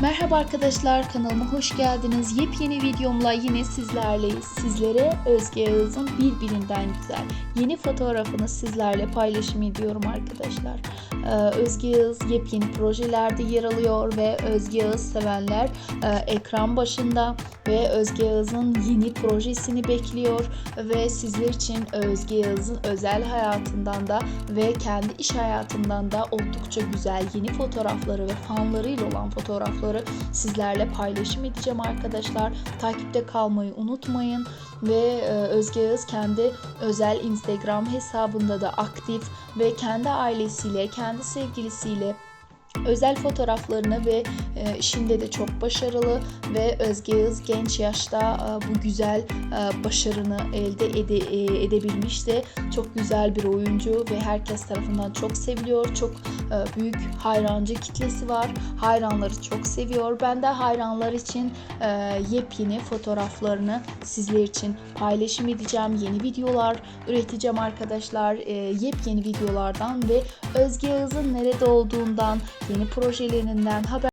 Merhaba arkadaşlar kanalıma hoş geldiniz. Yepyeni videomla yine sizlerleyiz. Sizlere Özge Yağız'ın birbirinden güzel yeni fotoğrafını sizlerle paylaşım ediyorum arkadaşlar. Ee, Özge Yağız yepyeni projelerde yer alıyor ve Özge Yağız sevenler e, ekran başında ve Özge Yağız'ın yeni projesini bekliyor ve sizler için Özge Yağız'ın özel hayatından da ve kendi iş hayatından da oldukça güzel yeni fotoğrafları ve fanlarıyla olan fotoğrafları sizlerle paylaşım edeceğim arkadaşlar. Takipte kalmayı unutmayın ve e, Özge Yağız kendi özel Instagram hesabında da aktif ve kendi ailesiyle, kendi sevgilisiyle özel fotoğraflarını ve e, işinde de çok başarılı ve Özge Yağız genç yaşta e, bu güzel e, başarını elde ede- e, edebilmişti. Çok güzel bir oyuncu ve herkes tarafından çok seviliyor. Çok e, büyük hayrancı kitlesi var. Hayranları çok seviyor. Ben de hayranlar için e, yepyeni fotoğraflarını sizler için paylaşım edeceğim. Yeni videolar üreteceğim arkadaşlar. E, yepyeni videolardan ve Özge Yağız'ın nerede olduğundan, 비니 프로실리는 난 허별